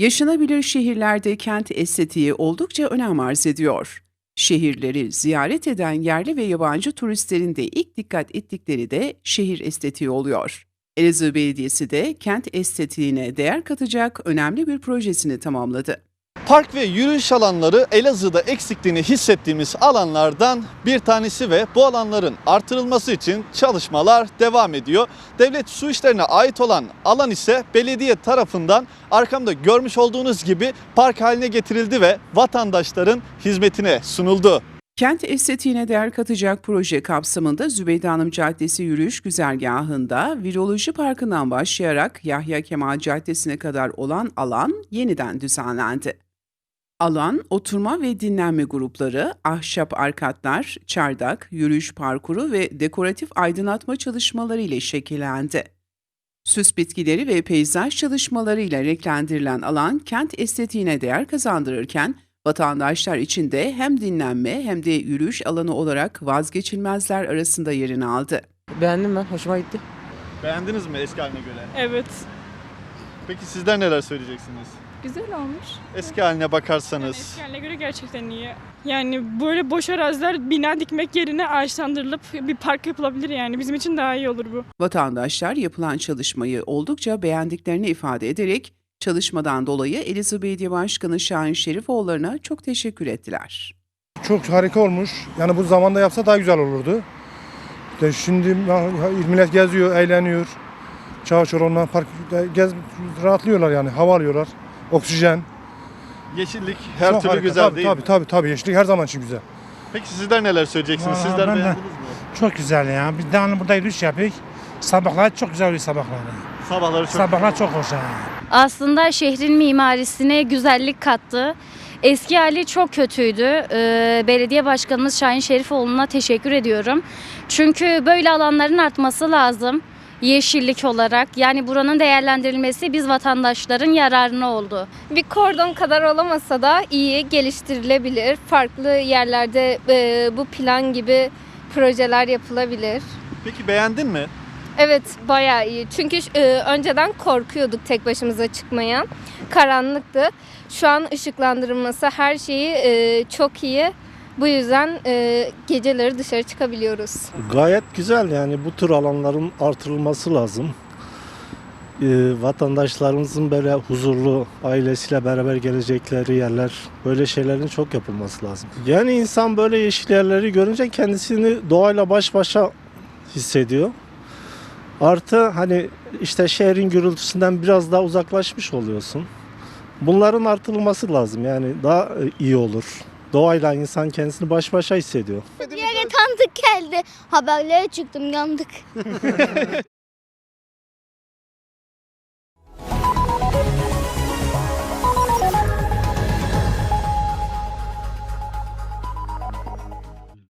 Yaşanabilir şehirlerde kent estetiği oldukça önem arz ediyor. Şehirleri ziyaret eden yerli ve yabancı turistlerin de ilk dikkat ettikleri de şehir estetiği oluyor. Elazığ Belediyesi de kent estetiğine değer katacak önemli bir projesini tamamladı. Park ve yürüyüş alanları Elazığ'da eksikliğini hissettiğimiz alanlardan bir tanesi ve bu alanların artırılması için çalışmalar devam ediyor. Devlet su işlerine ait olan alan ise belediye tarafından arkamda görmüş olduğunuz gibi park haline getirildi ve vatandaşların hizmetine sunuldu. Kent estetiğine değer katacak proje kapsamında Zübeyde Hanım Caddesi yürüyüş güzergahında Viroloji Parkı'ndan başlayarak Yahya Kemal Caddesi'ne kadar olan alan yeniden düzenlendi. Alan, oturma ve dinlenme grupları, ahşap arkatlar, çardak, yürüyüş parkuru ve dekoratif aydınlatma çalışmaları ile şekillendi. Süs bitkileri ve peyzaj çalışmalarıyla renklendirilen alan kent estetiğine değer kazandırırken vatandaşlar için de hem dinlenme hem de yürüyüş alanı olarak vazgeçilmezler arasında yerini aldı. Beğendim ben. Hoşuma gitti. Beğendiniz mi eski haline göre? Evet. Peki sizler neler söyleyeceksiniz? Güzel olmuş. Eski haline Yani bakarsanız eski haline göre gerçekten iyi. Yani böyle boş araziler bina dikmek yerine ağaçlandırılıp bir park yapılabilir yani. Bizim için daha iyi olur bu. Vatandaşlar yapılan çalışmayı oldukça beğendiklerini ifade ederek çalışmadan dolayı Elazığ Belediye Başkanı Şahin Şerifoğulları'na çok teşekkür ettiler. Çok harika olmuş. Yani bu zamanda yapsa daha güzel olurdu. İşte şimdi millet geziyor, eğleniyor. Çağ çoronlar park gez, rahatlıyorlar yani. Hava alıyorlar. Oksijen. yeşillik her Çok türlü harika. güzel tabii, değil tabii, mi? Tabii tabii yeşillik her zaman için güzel. Peki sizler neler söyleyeceksiniz? Aa, Sizler ben de- beğendiniz mi? Çok güzel ya. Bir de burada yürüyüş yapıyoruz. Sabahlar çok güzel oluyor sabahları. Sabahları çok Sabahlar çok hoş aslında şehrin mimarisine güzellik kattı. Eski hali çok kötüydü. Ee, belediye başkanımız Şahin Şerifoğlu'na teşekkür ediyorum. Çünkü böyle alanların artması lazım. Yeşillik olarak. Yani buranın değerlendirilmesi biz vatandaşların yararına oldu. bir kordon kadar olamasa da iyi geliştirilebilir. Farklı yerlerde e, bu plan gibi projeler yapılabilir. Peki beğendin mi? Evet bayağı iyi. Çünkü e, önceden korkuyorduk tek başımıza çıkmaya. Karanlıktı. Şu an ışıklandırılması her şeyi e, çok iyi. Bu yüzden e, geceleri dışarı çıkabiliyoruz. Gayet güzel yani bu tür alanların artırılması lazım. Ee, vatandaşlarımızın böyle huzurlu ailesiyle beraber gelecekleri yerler böyle şeylerin çok yapılması lazım. Yani insan böyle yeşil yerleri görünce kendisini doğayla baş başa hissediyor. Artı hani işte şehrin gürültüsünden biraz daha uzaklaşmış oluyorsun. Bunların artırılması lazım yani daha e, iyi olur. Doğayla insan kendisini baş başa hissediyor. Tanıdık geldi. Haberlere çıktım yandık.